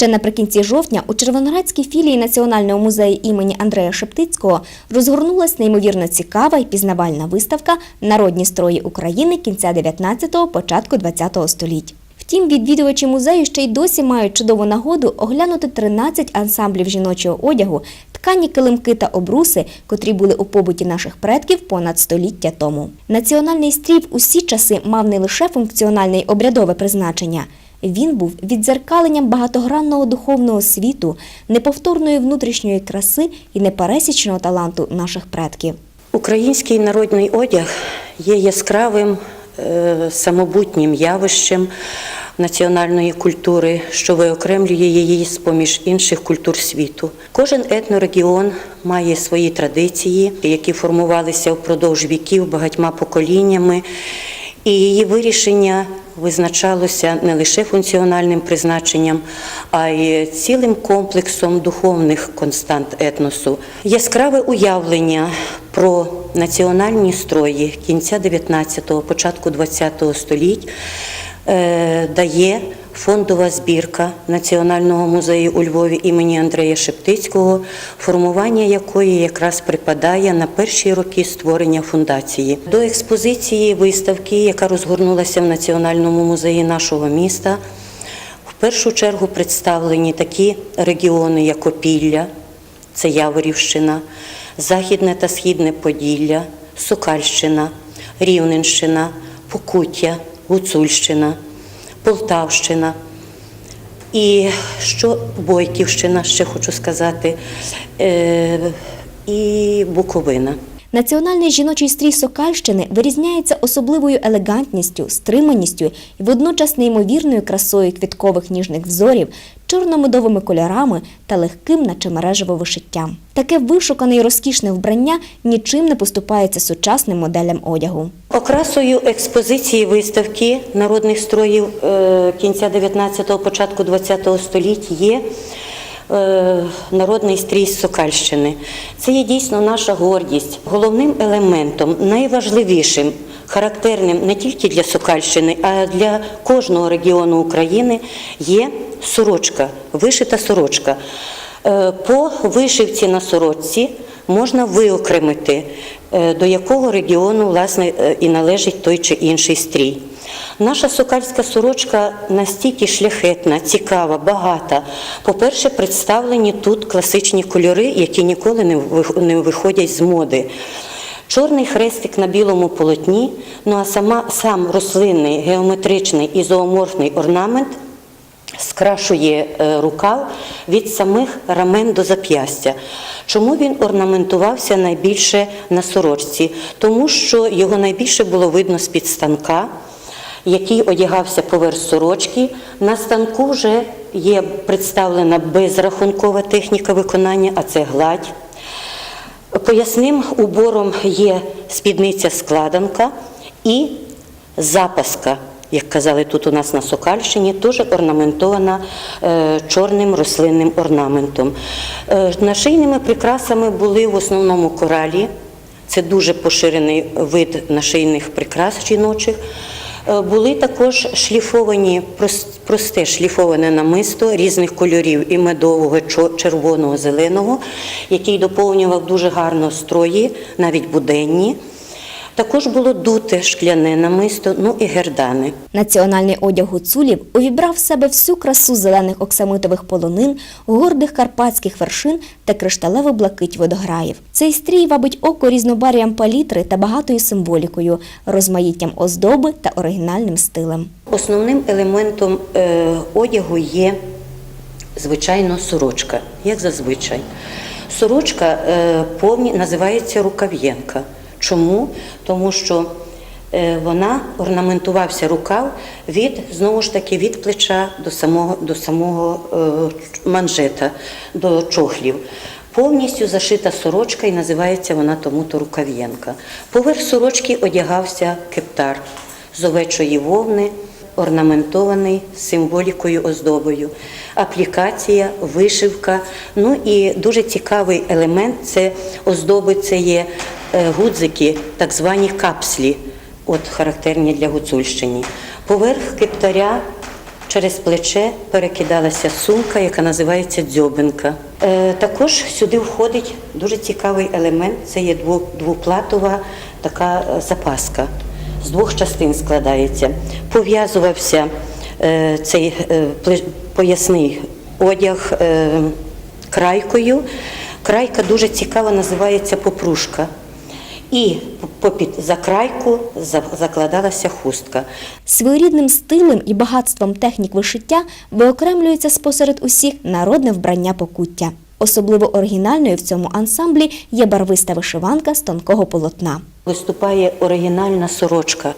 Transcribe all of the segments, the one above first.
Ще наприкінці жовтня у Червоноградській філії Національного музею імені Андрея Шептицького розгорнулась неймовірно цікава і пізнавальна виставка Народні строї України кінця 19-го, початку 20-го століть. Втім, відвідувачі музею ще й досі мають чудову нагоду оглянути 13 ансамблів жіночого одягу, ткані килимки та обруси, котрі були у побуті наших предків понад століття тому. Національний стрій усі часи мав не лише функціональне й обрядове призначення. Він був віддзеркаленням багатогранного духовного світу, неповторної внутрішньої краси і непересічного таланту наших предків. Український народний одяг є яскравим е, самобутнім явищем національної культури, що виокремлює її з поміж інших культур світу. Кожен етнорегіон має свої традиції, які формувалися впродовж віків багатьма поколіннями. І її вирішення визначалося не лише функціональним призначенням, а й цілим комплексом духовних констант етносу. Яскраве уявлення про національні строї кінця 19-го, початку 20-го століть е, дає фондова збірка Національного музею у Львові імені Андрея Шептицького, формування якої якраз припадає на перші роки створення фундації. До експозиції виставки, яка розгорнулася в Національному музеї нашого міста, в першу чергу представлені такі регіони, як Опілля, це Яворівщина, Західне та Східне Поділля, Сокальщина, Рівненщина, Покуття, Гуцульщина, Полтавщина. І що Бойківщина, ще хочу сказати, е, і Буковина. Національний жіночий стрій Сокальщини вирізняється особливою елегантністю, стриманістю і водночас неймовірною красою квіткових ніжних взорів, чорномедовими кольорами та легким, наче мережево вишиттям. Таке вишукане і розкішне вбрання нічим не поступається сучасним моделям одягу. Окрасою експозиції виставки народних строїв е, кінця 19-го, початку 20-го століть є народний стрій Сокальщини. Це є дійсно наша гордість. Головним елементом, найважливішим, характерним не тільки для Сокальщини, а для кожного регіону України є сорочка, вишита сорочка. Е, По вишивці на сорочці можна виокремити, е, до якого регіону власне е, і належить той чи інший стрій. Наша сокальська сорочка настільки шляхетна, цікава, багата. По-перше, представлені тут класичні кольори, які ніколи не виходять з моди. Чорний хрестик на білому полотні, ну а сама, сам рослинний, геометричний і зооморфний орнамент скрашує е, рукав від самих рамен до зап'ястя. Чому він орнаментувався найбільше на сорочці? Тому що його найбільше було видно з-під станка, який одягався поверх сорочки. На станку вже є представлена безрахункова техніка виконання, а це гладь. Поясним убором є спідниця-складанка і запаска, як казали тут у нас на Сокальщині, теж орнаментована е, чорним рослинним орнаментом. Е, нашийними прикрасами були в основному коралі. Це дуже поширений вид нашийних прикрас жіночих. Е, Були також шліфовані, просте шліфоване намисто різних кольорів і медового, червоного, зеленого, який доповнював дуже гарно строї, навіть буденні. Також було дуте шкляне намисто, ну і гердани. Національний одяг гуцулів увібрав в себе всю красу зелених оксамитових полонин, гордих карпатських вершин та кришталеву блакить водограїв. Цей стрій вабить око різнобар'ям палітри та багатою символікою, розмаїттям оздоби та оригінальним стилем. Основним елементом е, одягу є, звичайно, сорочка, як зазвичай. Сорочка е, повні називається рукав'єнка. Чому? Тому що е, вона орнаментувався рукав від знову ж таки від плеча до самого, до самого е, манжета, до чохлів. Повністю зашита сорочка і називається вона тому-то рукав'єнка. Поверх сорочки одягався кептар з овечої вовни, орнаментований символікою оздобою. Аплікація, вишивка. Ну і дуже цікавий елемент це оздоби, це є гудзики, так звані капслі, от характерні для гуцульщини. Поверх кептаря через плече перекидалася сумка, яка називається дзьобинка. Е, також сюди входить дуже цікавий елемент. Це є двоплатова така е, запаска. З двох частин складається. Пов'язувався е, цей е, поясний одяг е, крайкою. Крайка дуже цікава, називається попрушка. І попід за крайку за- закладалася хустка. Своєрідним стилем і багатством технік вишиття виокремлюється спосеред усіх народне вбрання покуття. Особливо оригінальною в цьому ансамблі є барвиста вишиванка з тонкого полотна. Виступає оригінальна сорочка,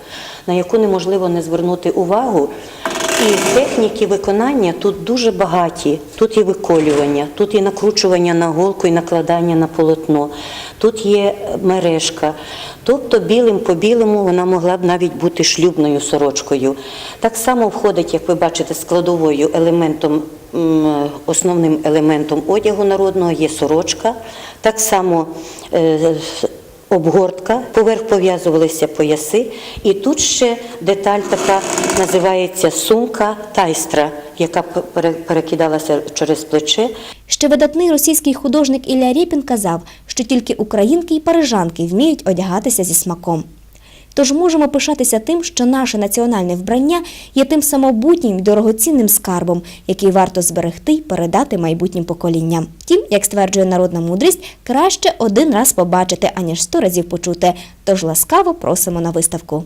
на яку неможливо не звернути увагу. І техніки виконання тут дуже багаті. Тут і виколювання, тут і накручування на голку, і накладання на полотно, тут є мережка. Тобто білим по білому вона могла б навіть бути шлюбною сорочкою. Так само входить, як ви бачите, складовою елементом, основним елементом одягу народного є сорочка. Так само е, обгортка, поверх пов'язувалися пояси, і тут ще деталь така називається сумка тайстра, яка пере- перекидалася через плече. Ще видатний російський художник Ілля Рєпін казав, що тільки українки і парижанки вміють одягатися зі смаком. Тож можемо пишатися тим, що наше національне вбрання є тим самобутнім дорогоцінним скарбом, який варто зберегти й передати майбутнім поколінням. Втім, як стверджує народна мудрість, краще один раз побачити, аніж сто разів почути. Тож ласкаво просимо на виставку.